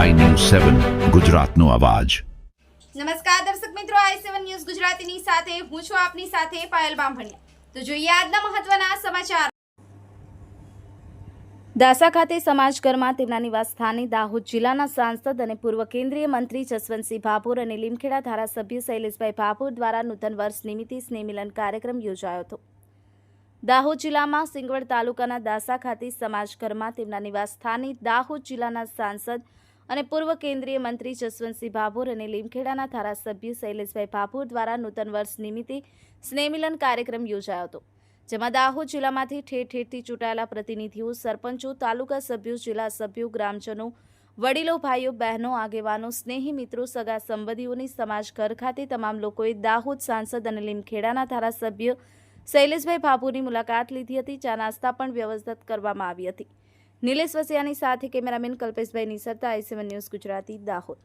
સેવન ગુજરાતનો અવાજ. નમસ્કાર દર્શક મિત્રો આઈ સેવન ન્યૂઝ ગુજરાતીની સાથે હું છું આપની સાથે પાયલ બામભણિયા. તો જોઈએ આજના મહત્વના સમાચાર. દાસા ખાતે સમાજઘરમાં તેમના નિવાસ સ્થાને દાહોદ જિલ્લાના સાંસદ અને પૂર્વ કેન્દ્રીય મંત્રી જસવંતસિંહ ભાભોર અને લીમખેડા ધારાસભ્ય શૈલેષભાઈ ભાભોર દ્વારા નૂતન વર્ષ નિમિત્તે સ્નેહમિલન કાર્યક્રમ યોજાયો હતો. દાહોદ જિલ્લામાં સિંગવડ તાલુકાના દાસા ખાતે સમાજઘરમાં તેમના નિવાસસ્થાને દાહોદ જિલ્લાના સાંસદ અને પૂર્વ કેન્દ્રીય મંત્રી જસવંતસિંહ ભાભોર અને લીમખેડાના ધારાસભ્ય શૈલેષભાઈ ભાભોર દ્વારા નૂતન વર્ષ નિમિત્તે સ્નેહમિલન કાર્યક્રમ યોજાયો હતો, જેમાં દાહોદ જિલ્લામાંથી ઠેર ઠેરથી ચૂંટાયેલા પ્રતિનિધિઓ, સરપંચો, તાલુકા સભ્યો, જિલ્લા સભ્યો, ગ્રામજનો, વડીલો, ભાઈઓ, બહેનો, આગેવાનો, સ્નેહી મિત્રો, સગા સંબંધીઓની સમાજ ઘર ખાતે તમામ લોકોએ દાહોદ સાંસદ અને લીમખેડાના ધારાસભ્ય શૈલેષભાઈ ભાભુની મુલાકાત લીધી હતી ચા નાસ્તા પણ વ્યવસ્થિત કરવામાં આવી હતી. નિલેશ વસિયાની સાથે cameraman Kalpeshbhai Nisarta I C one news Gujarati Dahod.